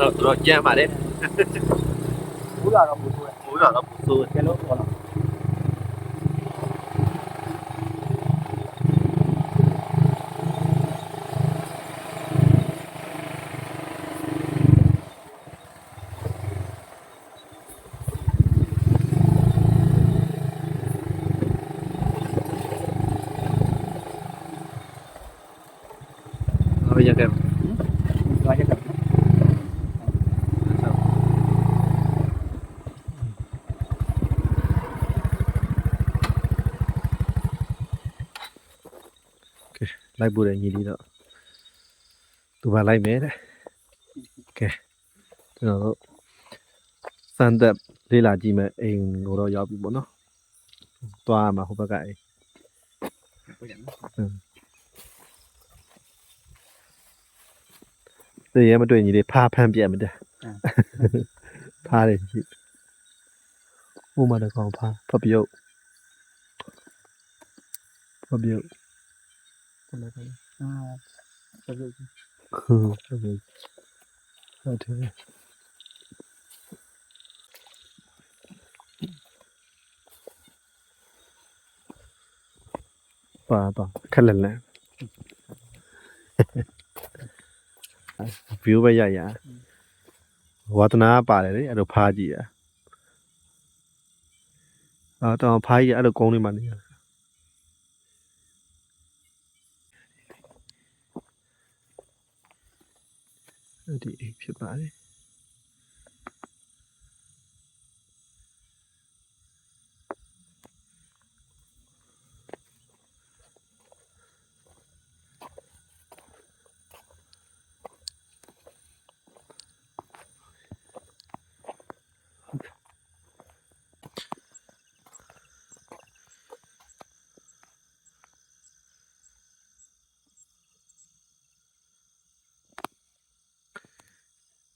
တော့တော်တော်ကြမ်းပါတယ်ဘူးလာတော့ဘူးဆိုရမိုးတော့တော့ပူဆိုးကဲလို့ပေါ့ လိုက်ပို့တယ်ညီလေးတော့သူပါလိုက်မယ်တဲ့ကဲကျွန်တော်တို့စမ်းသက်လေးလာကြည့်မယ်အိမ်ကိုတော့ရောက်ပြီပေါ့နော်သွားရမှာဟိုဘက်ကအိမ်ဟုတ်တယ်နော်တရေမတွေ့ညီလေးဖားဖမ်းပြတ်မတဲ့ဖားတယ်ကြည့်ဟိုမှာတကောင်ဖားဖပြုတ်ဖပြုတ်ဟု တ်တယ်အာဆက်လို့ဟုတ်ဟုတ်တယ်ဟုတ်တယ်ပါပါခက်လက်လက် view ပဲရရဝါသနာပါတယ်လေအဲ့လိုဖားကြည့်ရအာတော့ဖားကြီးအဲ့လိုကုန်းလေးမှနေရအဲ့ ဒီအိမ်ဖြစ်ပါတယ်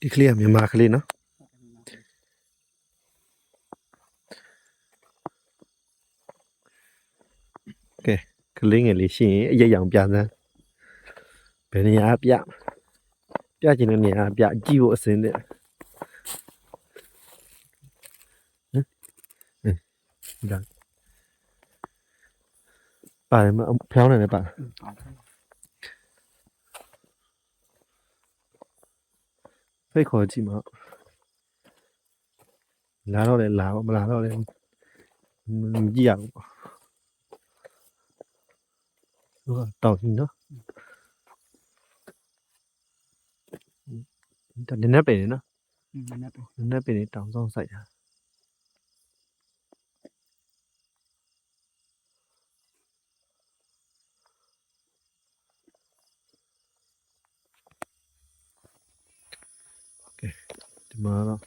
ဒီကလေးကမြန်မာကလေးနော်ကလေးငယ်လေးရှိရင်အရက်ရောင်ပြစမ်းဘယ်နေရာပြပြချင်တဲ့နေရာပြကြည့်ဖို့အစင်းတဲ့ဟမ်ဟမ်ဒါပါတယ်မဖျောင်းနေတယ်ပါ ဖိတ်ခေါ်ကြည့်မလာတော့လဲလာပါမလာတော့လဲမကြည့်ရဘူးဟိုတောက်ကြီးနော်ဒါနည်းနည်းပင်နေနော်နည်းနည်းပင်နည်းနည်းပင်တောင်ဆောင်ဆိုင်တာ မှာတော့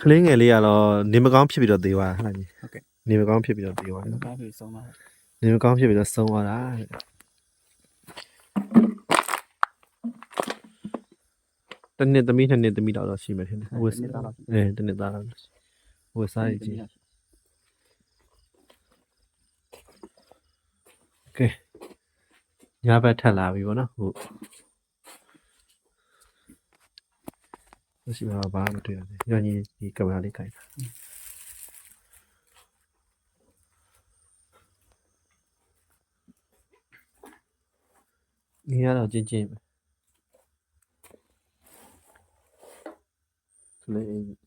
ကလေးငယ်လေးကတော့နေမကောင်းဖြစ်ပြီးတော့သေသွားတာဟဲ့လားကြီးဟုတ်ကဲ့နေမကောင်းဖြစ်ပြီးတော့သေသွားတယ်ဘာဖြစ်ဆုံးတော့နေမကောင်းဖြစ်ပြီးတော့ဆုံးသွားတာတဲ့တနေ့သမီးနှစ်နှစ်သမီးတော့တော့ရှိမယ်ထင်တယ်ဝက်စားအဲတနေ့သားတော့ဝက်စားရကြီးကဲညဘက်ထက်လာပြီဗောနော်ဟုတ် မရှိပါဘာမှမတွေ့ရသေးညညီဒီကင်မရာလေးခိုင်တာဒီကတော့ချင်းချင်းပဲကလေးအိ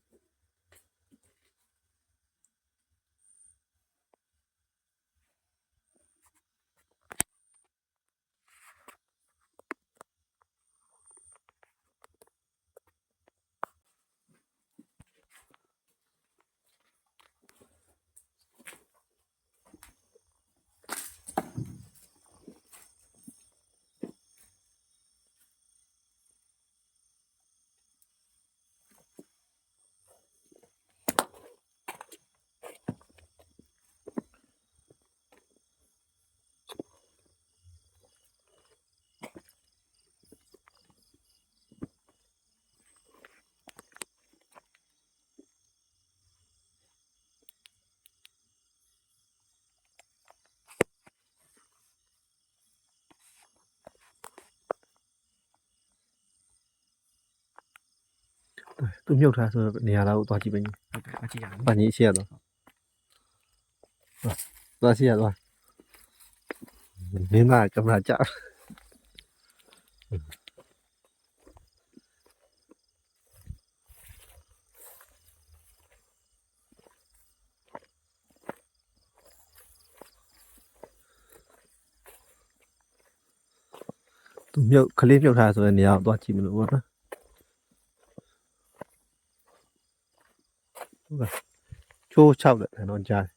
မ်သူမြုပ်ထားဆိုတော့နေရာလောက်သွားကြည့်ပဲညီဟုတ်တယ်အကြည့်ရအောင်။ပါညီရှိရတော့။သွားရှိရသွား။မင်းသားကင်မရာကြာသူမြုပ်ကလေးမြုပ်ထားဆိုတဲ့နေရာကိုသွားကြည့်မလို့ပေါ့နော်။ဟုတ်ကဲ့ ချိုး6လက်တော့ကြားတယ်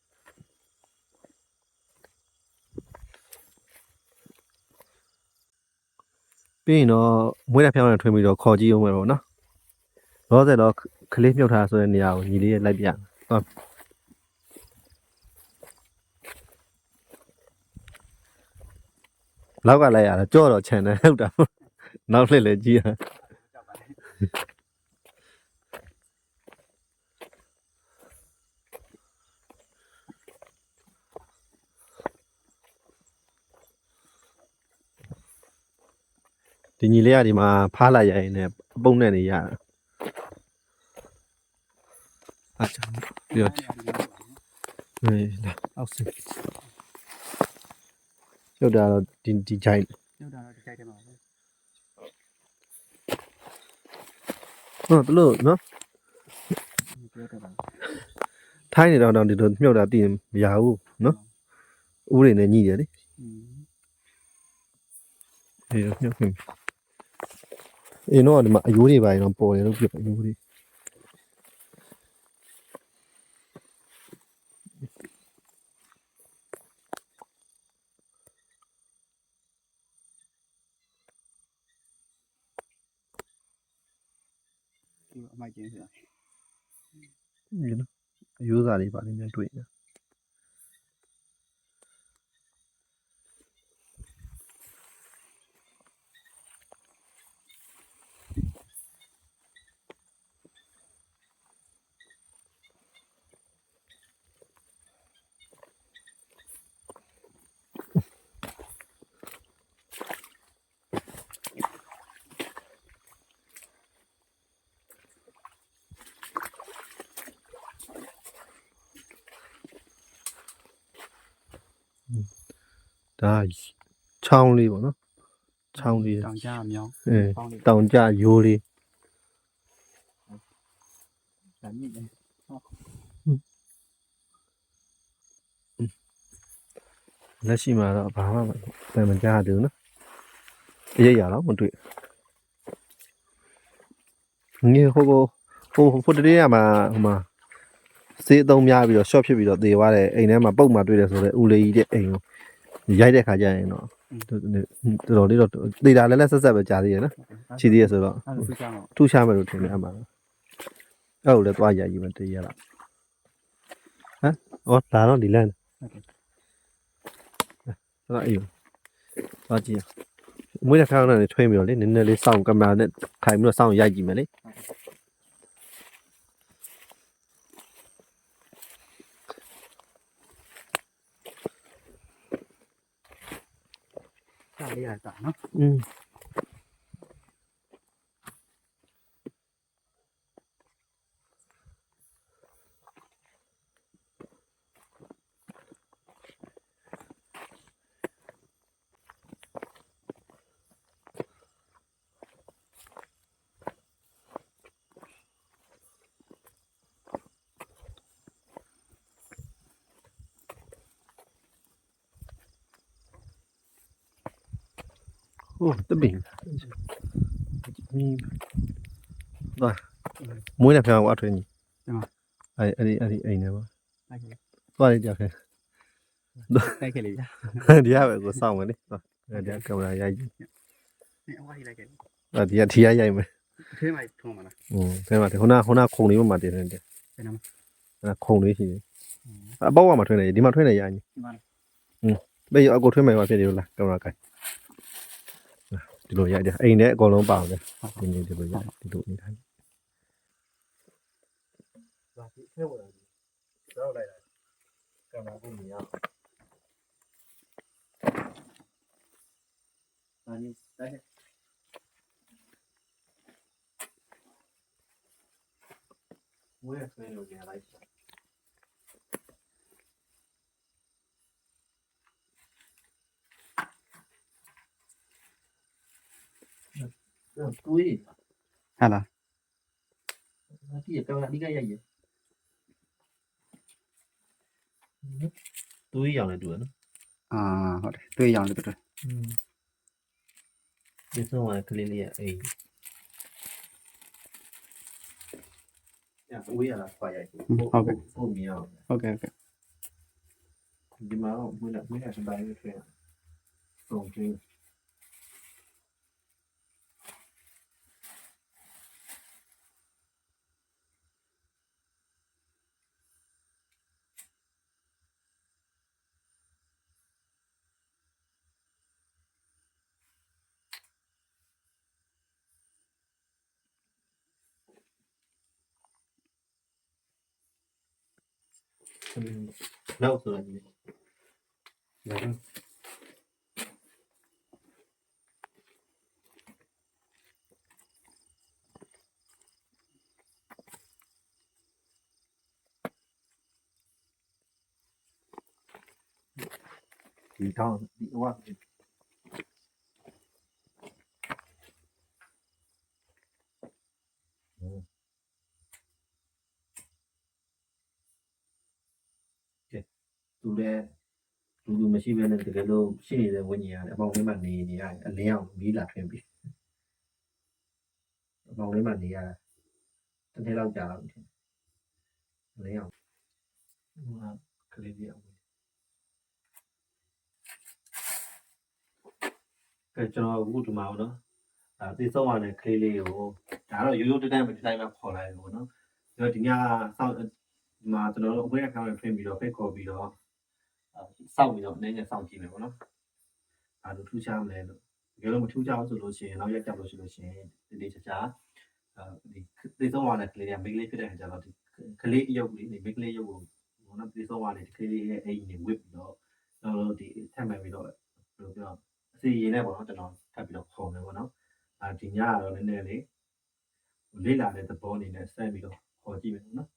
ပြီးရင်တော့မွေးတဲ့ဖျောင်းနဲ့ထွင်ပြီးတော့ခေါ်ကြည့်အောင်ပဲပေါ့နော်။လောဆယ်တော့ကလေးမြုပ်ထားဆိုတဲ့နေရာကိုညီလေးရဲ့လိုက်ပြ။သွားလောက်ကလိုက်ရတာကြော့တော့ခြံတယ်ဟုတ်တာပေါ့။နောက်လှည့်လေကြည့်ရ ကြောက်ပါလေ ဒီညီလေးကဒီမှာဖားလိုက်ရရင်လည်းအပုံနဲ့နေရတာအားကြောင့်ပြီးတော့ဟေးလာအောက်စရုပ်တာတော့ဒီဒီဂျိုင်းညတော့တော့ကြိုက်တယ်မှာပဲဟုတ်တယ်လို့နော်ပြောတယ်ပါထိုင်းနေတော့တော့ဒီလိုမြုပ်တာတည်ရင်မရဘူးနော်ဥပဒေနဲ့ညှိတယ်လေอืมအေးမြုပ်ခင် အေးတော့ဒီမှာအယိုးတွေပါရင်တော့ပေါ်တယ်လို့ပြအယိုးတွေဒီအမိုက်ကျင်းဆိုတာဒီနော်အယိုးစားတွေပါလိမ့်မယ်တွေ့နေ ဒါချောင်းလေးပေါ့နော်ချောင်းလေးတောင်ကြအမြောင်းအဲပေါင်းလေးတောင်ကြရိုးလေးဒါမြင့်တယ်လက်ရှိမှာတော့ဘာမှမတန်မကြသေးဘူးနော်အရေးရတော့မတွေ့ငေဟိုကိုဟိုဟိုတရေကမှာဟိုမှာ စေးအသုံးများပြီးတော့ short ဖြစ်ပြီးတော့သေသွားတယ်အိမ်ထဲမှာပုတ်မှတွေ့တယ်ဆိုတော့ဦးလေးကြီးတဲ့အိမ်ကိုရိုက်တဲ့ခါကျရင်တော့တော်တော်လေးတော့သေတာလည်းလက်ဆက်ဆက်ပဲကြားသေးရနော်ချီသေးရဆိုတော့အဲ့ဒါသူကြောင့်ထူးခြားမယ်လို့ထင်တယ်အမှန်အဲ့လိုလည်းသွားရည်မယ်တရလားဟမ်ဩလာတော့ဒီလမ်းအဲ့ဒါအေးသွားကြည့်မွေးတဲ့ခါကနေထွင်းပြီးတော့လေနည်းနည်းလေးစောင့်ကင်မရာနဲ့ထိုင်ပြီးတော့စောင့်ရိုက်ကြည့်မယ်လေ り合たいな。うん。 ဟုတ်တပင်းမီဒါမွေးနေပြန်အောင်အထွေးညီအဲ့အဲ့ဒီအဲ့ဒီအိမ်နေပါသွားလိုက်ကြခဲ့လိုက်ခဲ့လေဒီရပဲကိုစောင့်မယ်လေဒီကကင်မရာရိုက်ကြည့်ဒီအဝါကြီးလိုက်ခဲ့အဲ့ဒီကထီရရိုက်မယ်ထဲမှာထုံးမလားဟုတ်ထဲမှာခုနခုနခုံလေးမှမတင်နေတယ်ဘယ်နှမအဲ့ခုံလေးရှိတယ်အပေါက်ဝမှာထွင်းနေဒီမှာထွင်းနေရရင်ဒီမှာဟင်းဘေးအကူထွင်းမယ်ပါဖြစ်တယ်လားကင်မရာကိုင် ဒီလိုရိုက်တယ်အိမ်ထဲအကုန်လုံးပါအောင်တယ်ဒီနေ့ဒီလိုရိုက်ဒီလိုနေတိုင်းဒါဒီထဲဝင်လာတယ်တော့လိုက်တာကံမကူမြင်ရပါနေတိုင်းဝယ်ဆွေးလို့ရလိုက် တော့တွေးဟာလားဒီကကဒီကရိုက်ရတွေးရောင်နေတူရနော်အာဟုတ်တယ်တွေ့ရောင်လို့တွေ့ဒီဆုံးကကလေးလေးရဲ့အိမ်ညဝေးရတာဖာ ရိုက်ပုံမြင်အောင်ဟုတ်ကဲ့ဟုတ်ကဲ့ ဒီမှာတော့မွေးလာမွေးလာစပိုင်းပဲထွေးဆုံးကျင်း နောက်ဆိုရင် ဒါတော့ ဒီကောင်းဒီဝါသူလည်းလူလူ မရှိဘဲနဲ့တကယ်လို့ရှိနေတဲ့ဝိညာဉ်ရတယ်အပေါင်းလေးမှနေနေရတယ်အလင်းအောင်မီးလာထွင်းပြီးအပေါင်းလေးမှနေရတာတစ်နေ့လောက်ကြာတော့တယ်အလင်းအောင်ဟိုကလေးလေးအောင်ကဲကျွန်တော်အခုဒီမှာနော်ဒါသိဆုံးရတဲ့ကလေးလေးကိုဒါတော့ရိုးရိုးတန်းတန်းပဲဒီတိုင်းပဲခေါ်လိုက်လို့နော်ဒါဒီညစောင့်ဒီမှာကျွန်တော်တို့အဝေးအခါမှာပြင်ပြီးတော့ဖိတ်ခေါ်ပြီးတော့ စောင့်ပြီးတော့နည်းနည်းစောင့်ကြည့်မယ်ပေါ့နော်အဲလိုထူးခြားမလဲလို့တကယ်လို့မထူးခြားဘူးဆိုလို့ရှိရင်နောက်ရက်ကြောက်လို့ရှိလို့ရှိရင်ဒီဒီချာချာအဲဒီသိဆုံးရတဲ့ကလေးကမိန်းကလေးဖြစ်တဲ့အခါကျတော့ဒီကလေးအယုတ်လေးဒီမိန်းကလေးရုပ်ကိုဘောနော်သိဆုံးရတဲ့ဒီကလေးရဲ့အိမ်ကြီးဝစ်ပြီးတော့ကျွန်တော်တို့ဒီထပ်မှန်ပြီးတော့ဘယ်လိုပြောအစီရင်နဲ့ပေါ့နော်ကျွန်တော်ထပ်ပြီးတော့ခေါ်မယ်ပေါ့နော်အဲဒီညကတော့နည်းနည်းလေးလေးလာတဲ့သဘောအနေနဲ့ဆက်ပြီးတော့ခေါ်ကြည့်မယ်နော်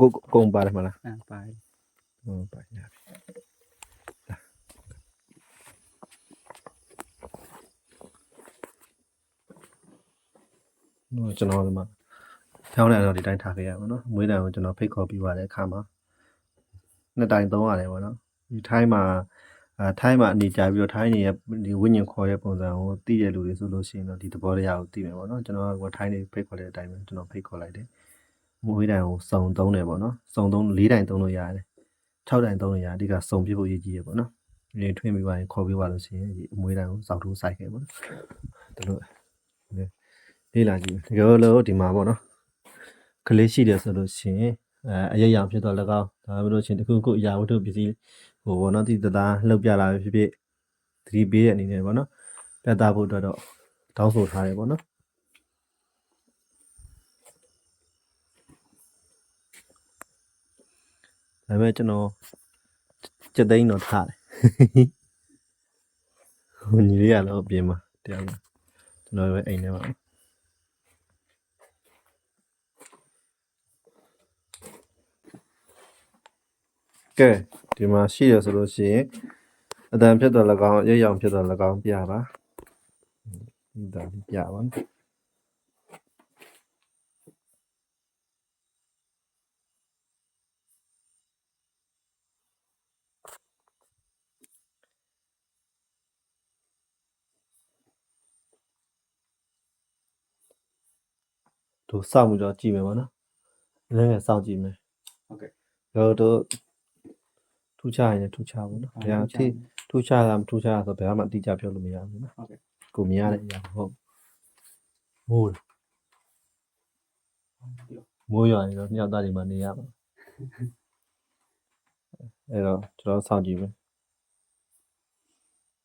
ကိုကုံပါတယ်မလားအာပါဟုတ်ပါရနော်ကျွန်တော်ဒီမှာထောင်းတဲ့အတော့ဒီတိုင်းထားခဲ့ရပါတော့မွေးတိုင်ကိုကျွန်တော်ဖိတ်ခေါ်ပြီးသွားတဲ့အခါမှာနှစ်တိုင်သုံးရတယ်ပေါ့နော်ဒီထိုင်းမှာ အဲထိုင်းမှာအနေကြပြီးတော့ထိုင်းနေရဲ့ဒီဝိညာဉ်ခေါ်တဲ့ပုံစံကိုသိတဲ့လူတွေဆိုလို့ရှိရင်တော့ဒီသဘောတရားကိုသိမယ်ပေါ့နော်ကျွန်တော်ကထိုင်းနေဖိတ်ခေါ်တဲ့အတိုင်းပဲကျွန်တော်ဖိတ်ခေါ်လိုက်တယ်မွေးတိုင်ကိုစုံသုံးတယ်ပေါ့နော်စုံသုံး၄တိုင်သုံးလို့ရတယ်6တိုင်3နေရာအဓိကစုံပြဖို့ရည်ကြီးရပေါ့နော်။ဒီထွင်းပြီးပါရင်ခေါ်ပြီးပါလို့ရှိရင်ဒီအမွေးတိုင်ကိုစောက်ထိုးစိုက်ခဲ့ပေါ့နော်။ဒါလို့လေးလာကြည့်ဒီလိုလို့ဒီမှာပေါ့နော်။ကလေးရှိတယ်ဆိုလို့ရှိရင်အဲအရရအောင်ဖြစ်တော့၎င်းဒါမှမဟုတ်ရှင်တခုခုအရာဝတ္ထုပစ္စည်း ဟိုပေါ့နော်ဒီတသားလှုပ်ပြလာဖြစ်ဖြစ်သတိပေးတဲ့အနေနဲ့ပေါ့နော်။ပြသဖို့အတွက်တော့တောင်းဆိုထားတယ်ပေါ့နော်။ဒါပေမဲ့ကျွန်တော်စက်သိန်းတော့ထားတယ်ဟိုညီလေးရတော့အပြင်မှာတရားမှာကျွန်တော်ပဲအိမ်ထဲမှာကဲ ဒီမှာရှိရဆိုလို့ရှိရင်အတန်ဖြစ်တော့၎င်းရရောင်ဖြစ်တော့၎င်းပြပါဒီဒါလေးပြပါနော်တို့စောင့်ပြီးတော့ကြည့်မယ်ပေါ့နော်လည်းငယ်စောင့်ကြည့်မယ်ဟုတ်ကဲ့တို့တို့ ထူးခြားရင်လည်းထူးခြားဘူးနော်ဘယ်ဟာထိထူးခြားတာမထူးခြားတာဆိုဘယ်ဟာမှအတိအကျပြောလို့မရဘူးနော်ဟုတ်ကဲ့ကိုမြင်ရတဲ့အရာမဟုတ်မိုးတယ်မိုးရွာနေတော့ညသားတွေမှာနေရမှာအဲ့တော့ကျွန်တော်စောင့်ကြည့်မယ်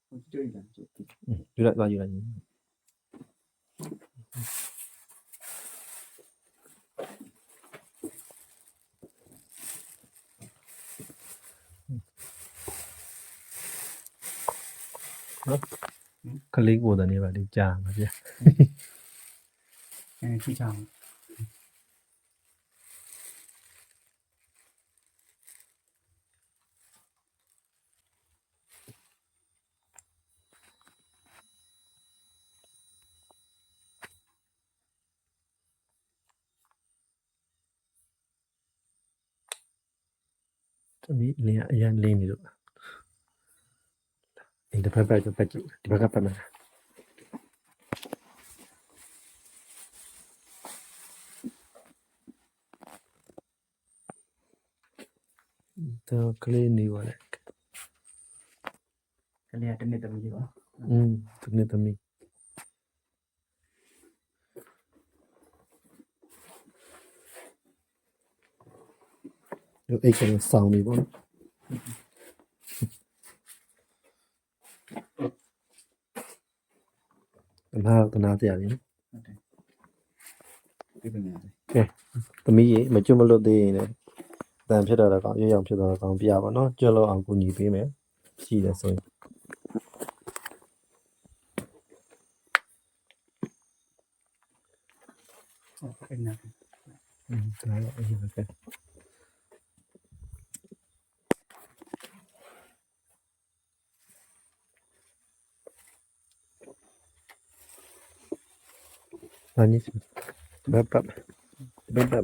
ဟုတ်ကြည့်ရလားကြည့်ယူလိုက်သွားယူလိုက် နော်ကလေးကိုယ်တည်းနေပါလေကြာမှာဗျာအဲကြည့်ချအောင်သမီးလင်းကအရန်လင်းနေလို့ ဒီတစ်ဖက်ဖက်ကျပတ်ကြည့်ဒီဘက်ကပတ်မယ်တော့ကလေးနေပါလေကလေးက တနေ့တမီးပါ อืมဒီနေ့သမီးဒီအိတ်ကလေးစောင်းနေပေါ့နော်အနာတနာတရားလေးနော် ဟုတ်တယ်ဒီပြင်ရတယ် ကဲသမီးရေမကျွတ်မလွတ်သေးရင်လည်းတန်ဖြစ်တော့တော့ကောင်းရွရောင်ဖြစ်တော့တော့ကောင်းပြပါတော့ကျွတ်လို့အောင်ကူညီပေးမယ်ရှိတယ်ဆိုရင် ဟုတ်အဲ့နာ อืมဒါတော့အရင်ပဲကဲဘာန ည်းဘပ်ဘပ်ဘပ်ဘပ်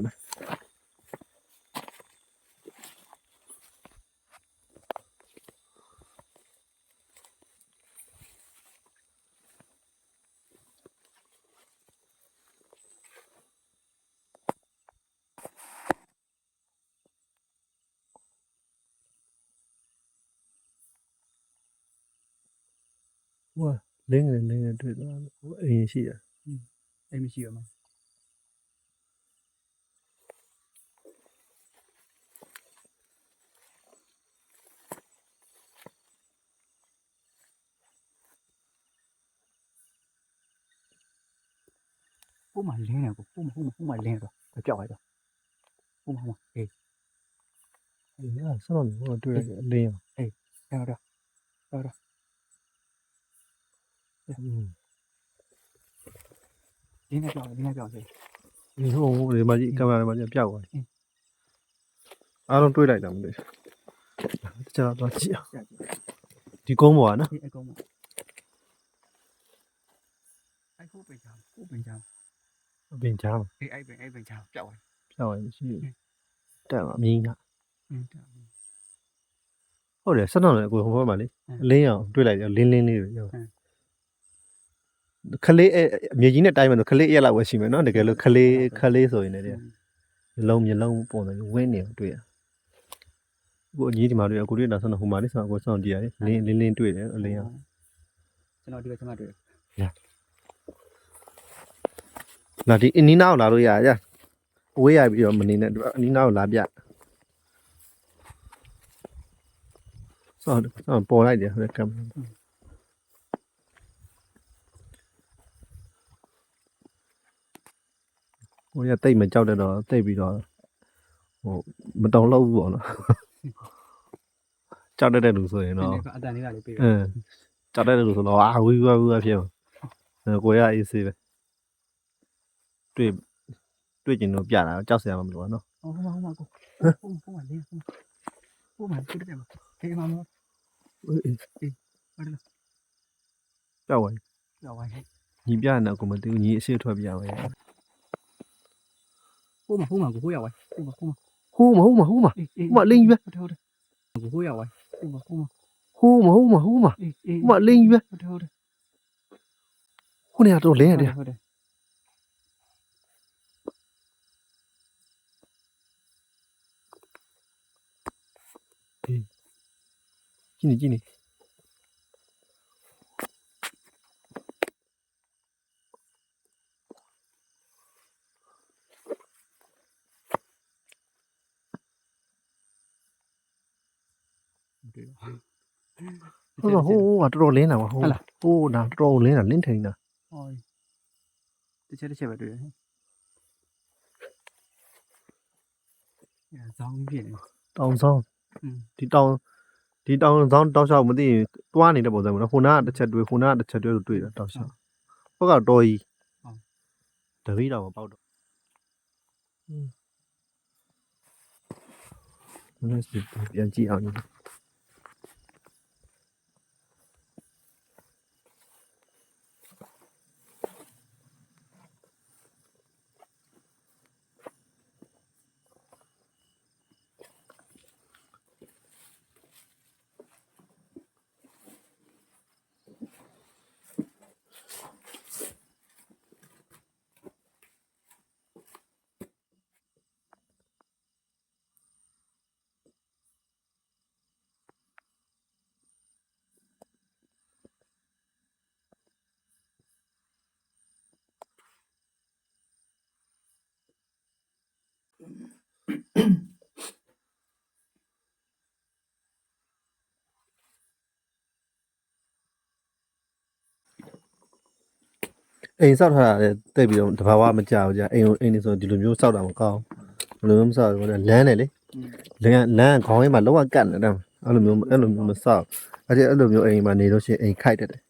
ဝါလင်းငယ်လင်းငယ်တွေ့သွားတယ် ဟိုအရင်ရှိတယ်အဲ့မရှိရမှာဟိုမှာလင်းနေကိုဟိုမှာဟိုမှာဟိုမှာလင်းတော့ကြောက်ရတော့ဟိုမှာဟိုမှာအေးဒီကဆော င်းနေဟိုတွေ့ရတယ်အလင်းအောင်အဲ့တော့อืมလင်းနေကြောက်လင်းနေကြောက်စေဒီဟိုဟိုဒီမှာကြီးကင်မရာမှာကြီးပြောက်သွားတယ်အင်းအားလုံးတွေးလိုက်တာမသိဘူးတခြားတော့ကြည့်အောင်ကြာကြာဒီကုန်းပေါ်ကနော်အေးအကောင်မအဲ့ကိုပင်ချောင်းကိုပင်ချောင်းအပင်ချားမှာအေးအဲ့ပင်အဲ့ပင်ချောင်းကြောက်ရပြောက်ရင်ရှိတယ်တက်မှာအမြင်ကအင်းတောက်ဟုတ်တယ်ဆက်တော့လည်းကိုဟိုဘက်မှာလေအင်းအလင်းအောင်တွေ့လိုက်တယ်လင်းလင်းလေးတွေရောအင်း ခလေးအဲ့အမြေကြီးနဲ့တိုင်းမယ်ဆိုခလေးရက်လောက်ပဲရှိမယ်နော်တကယ်လို့ခလေးခလေးဆိုရင်လည်းတဲ့မျိုးလုံးမျိုးလုံးပုံတယ်ဝင်းနေအောင်တွေ့ရကိုအကြီးဒီမှာတွေ့ရကိုတွေ့တာဆက်တော့ဟိုမှာလေဆက်ကိုစောင့်ကြည့်ရတယ်လင်းလင်းလင်းတွေ့တယ်အလင်းအောင်ကျွန်တော်ဒီဘက်ကျွန်မတွေ့နောက်ဒီအနီးနားကိုလာလို့ရရအဝေးရပြီးတော့မနေနဲ့သူကအနီးနားကိုလာပြဆောင်းဆောင်းပေါ်လိုက်တယ်ဟိုကင်မရာ ဟိုရတိတ်မကြောက်တဲ့တော့တိတ်ပြီးတော့ဟိုမတုံလို့ဘူးပေါ့နော်ကြောက်တတ်တဲ့လူဆိုရင်တော့အတန်လေးကလေးပြေးအင်းကြောက်တတ်တဲ့လူဆိုတော့အာဝီဝါဝီဝါဖြစ်မှာအဲကိုရအေးစေးပဲတွေ့တွေ့ကျင်တော့ပြတာကြောက်စရာမလိုပါနော်ဟိုမှာဟိုမှာကိုဟိုမှာဟိုမှာလေးဟိုမှာတွေ့တယ်မှာခေမမောအေးဟုတ်တယ်ကြောက်ပါကြောက်ပါရဲ့ညီပြနေကိုမသိဘူးညီအရှိထွက်ပြပါရဲ့ 호마 호마 그 호야 mà 호마 mà 호마 mà. 호마 mà linh chưa 그 호야 mà 호마 mà 호마 mà 호마 mà. Linh chưa hôm này tôi lấy à? đi Gini, gini. တ်မဟုတ်မအေးအေးဟိုမှာလင်းကြီးပဲဟုတ်တယ်ဟုတ်တယ်ဟိုနေရာတော့လင်းရတယ်ဟုတ်တယ်ကြည့်နေကြည့်နေတွေ့ပါဟုတ်တော့ဟိုးကတော်တော်လင်းတာပါဟိုးဟုတ်လားဟိုးဒါတော်တော်လင်းတာလင်းထိန်တာဟောတစ်ချက်တစ်ချက်ပဲတွေ့တယ်ဟဲ့အဲဇောင်းပြည့်နေတောင်ဆောင်อืมဒီတောင်ဒီတောင်ဆောင်တောက်လျှောက်မသိရင်တွားနေတဲ့ပုံစံမျိုးနော်ခုနကတစ်ချက်တွေ့ခုနကတစ်ချက်တွေ့လို့တွေ့တာတောက်လျှောက်ဘက်ကတော့ကြီးဟုတ်တပီးတော့မပေါက်တော့ဟင်းလက်စပြန်ကြည့်အောင် အိမ်ဆောက်ထားတာလည်းတိတ်ပြီးတော့တဘာဝမကြောက်ကြအိမ်ကိုအိမ်နေဆိုဒီလိုမျိုးဆောက်တာမကောင်းဘူးဘယ်လိုမျိုးမဆောက်ဘူးလဲလမ်းတယ်လေอืมလမ်းလမ်းခေါင်းရင်းမှာလောကကတ်နေတာအဲ့လိုမျိုးအဲ့လိုမျိုးမဆောက်အဲ့ဒီအဲ့လိုမျိုးအိမ်မှာနေလို့ရှိရင်အိမ်ခိုက်တတ်တယ်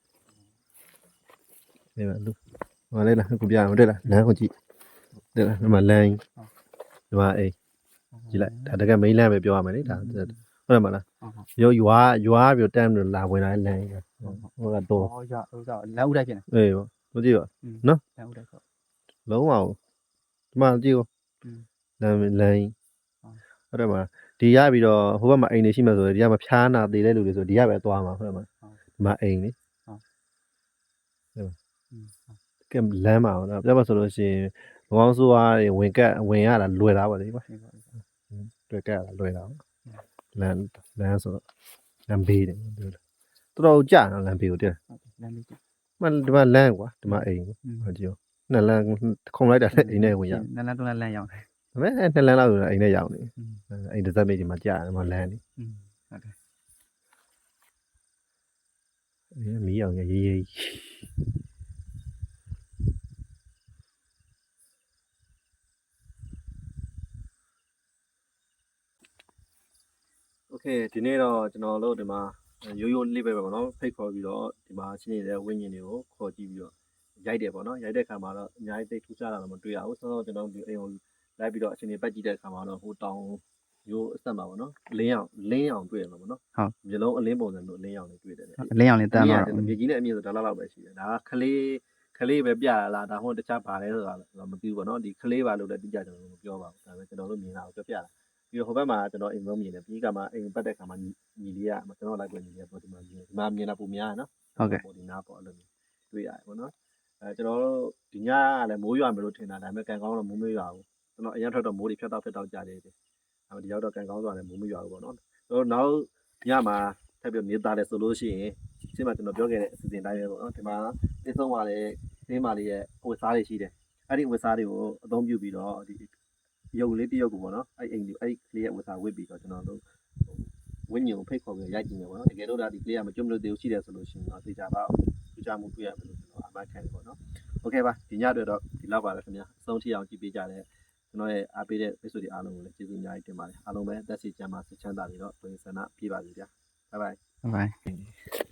ဒီမှာလူဟောလေလားခုပြရအောင်တွေ့လားလမ်းကိုကြည့်တွေ့လားဒီမှာလမ်းဒီမှာအိမ် ကြည့်လိုက်ဒါတကယ် main land ပဲပြောရမယ်လေဒါဟုတ်တယ်မလားရွာရွာရွာပြီးတော့တမ်းလို့လာဝင်လာလမ်းကြီးဟိုကတော့ဟောရဥစားလမ်းဥတိုင်းဖြစ်နေအေးပေါ့မကြည့်ပါနော်လမ်းဥတိုင်းပေါ့လုံးဝဒီမှာကြည့်ရောလမ်းလမ်းဟုတ်တယ်မလားဒီရပြီးတော့ဟိုဘက်မှာအိမ်နေရှိမှဆိုတော့ဒီကမှာဖြားနာသေးတဲ့လူတွေဆိုဒီကပဲသွားမှာဟုတ်တယ်မလားဒီမှာအိမ်လေကဲလမ်းမှာတော့ပြပါဆိုလို့ရှိရင်ငေါင်းစိုးရဝင်ကက်ဝင်ရတာလွယ်တာပါလေကွာ တွေ့ကက်လွယ်တာလမ်းလမ်းဆိုတော့လမ်းဘေးတယ်ပြောတယ်တော်တော်ကြာနော်လမ်းဘေးကိုတဲ့လမ်းဘေးကြာမဒီမှာလမ်းကွာဒီမှာအိမ်ဟောကြည့်နှစ်လမ်းခုံလိုက်တာနဲ့အိမ်နဲ့ဝင်ရနှစ်လမ်းသုံးလမ်းလမ်းရောက်တယ်ဒါပေမဲ့နှစ်လမ်းလောက်ဆိုတော့အိမ်နဲ့ရောက်နေအိမ်တစ်စက်မိတ်ဒီမှာကြာတယ်ဒီမှာလမ်းနေဟုတ်တယ်အေးမီးအောင်ရေးရေး ကဲ့ဒီနေ့တော့ကျွန်တော်တို့ဒီမှာရိုးရိုးလေးပဲပေါ့နော်ဖိတ်ခေါ်ပြီးတော့ဒီမှာရှင်းနေတဲ့ဝိညာဉ်တွေကိုခေါ်ကြည့်ပြီးတော့ရိုက်တယ်ပေါ့နော်ရိုက်တဲ့ခါမှာတော့အများကြီးတိတ်ထူးခြားတာတော့မတွေ့ရဘူးဆိုတော့ကျွန်တော်ဒီအိမ်ကိုလိုက်ပြီးတော့အရှင်တွေပတ်ကြည့်တဲ့ခါမှာတော့ဟိုတောင်ရိုးအဆက်မှာပေါ့နော်လင်းအောင်လင်းအောင်တွေ့ရမှာပေါ့နော်ဟုတ်မျိုးလုံးအလင်းပုံစံမျိုးလင်းအောင်လေးတွေ့တယ်အလင်းအောင်လေးတန်းတော့မြေကြီးနဲ့အမြင့်ဆိုဒါလောက်လောက်ပဲရှိတယ်ဒါကခလေးခလေးပဲပြရလားဒါမှမဟုတ်တခြားဘာလဲဆိုတာမသိဘူးပေါ့နော်ဒီခလေးပါလို့လည်းပြကြတယ်လို့မပြောပါဘူးဒါပေမဲ့ကျွန်တော်တို့မြင်တာကိုပြောပြတာ ပြီးတော့ဟိုဘက်မှာကျွန်တော်အိမ်ဆုံးမြင်တယ်ပြီးကမှအိမ်ပတ်တဲ့ခါမှာညီလေးကကျွန်တော်လိုက်ွယ်ညီလေးကပေါ်ဒီမှာမြင်ဒီမှာမြင်တာပုံများရနော်ဟုတ်ကဲ့ပေါ်ဒီနာပေါ်အဲ့လိုမျိုးတွေ့ရတယ်ပေါ့နော်အဲကျွန်တော်တို့ဒီညကလည်းမိုးရွာမယ်လို့ထင်တာဒါပေမဲ့ကံကောင်းတော့မိုးမရွာဘူးကျွန်တော်အရင်ထွက်တော့မိုးတွေဖြတ်တော့ဖြတ်တော့ကြာတယ်အဲဒီရောက်တော့ကံကောင်းသွားတယ်မိုးမရွာဘူးပေါ့နော်တို့နောက်ညမှာထပ်ပြီးနေသားတယ်ဆိုလို့ရှိရင်ရှင်းမှာကျွန်တော်ပြောခဲ့တဲ့အစီအစဉ်တိုင်းပဲပေါ့နော်ဒီမှာအင်းဆုံးပါလေသင်းမာလေးရဲ့ဝက်စားတွေရှိတယ်အဲ့ဒီဝက်စားတွေကိုအသုံးပြုပြီးတော့ဒီ ရုပ်လေးတစ်ရုပ်ကိုပေါ့နော်အဲ့အိမ်ဒီအဲ့ဒီကလေးရဲ့ဝက်စားဝစ်ပြီးတော့ကျွန်တော်တို့ဝိညာဉ်ကိုဖိတ်ခေါ်ပြီးရိုက်ကြည့်နေပေါ့နော်တကယ်လို့ဒါဒီကလေးကမကျွတ်မလို့သေးဘူးရှိတယ်ဆိုလို့ရှိရင်တော့သိကြပါဦးကြမှုတွေ့ရမယ်လို့ကျွန်တော်အမှတ်ခံတယ်ပေါ့နော်โอเคပါဒီညအတွက်တော့ဒီလောက်ပါပဲခင်ဗျာအဆုံးထိအောင်ကြည့်ပေးကြတဲ့ကျွန်တော်ရဲ့အားပေးတဲ့မိတ်ဆွေတွေအားလုံးကိုလည်းကျေးဇူးအများကြီးတင်ပါတယ်အားလုံးပဲအသက်ရှိချမ်းသာစိတ်ချမ်းသာပြီးတော့ဘယ်ဆန္ဒပြပါစေဗျာဘိုင်ဘိုင် ဟုတ်ပါ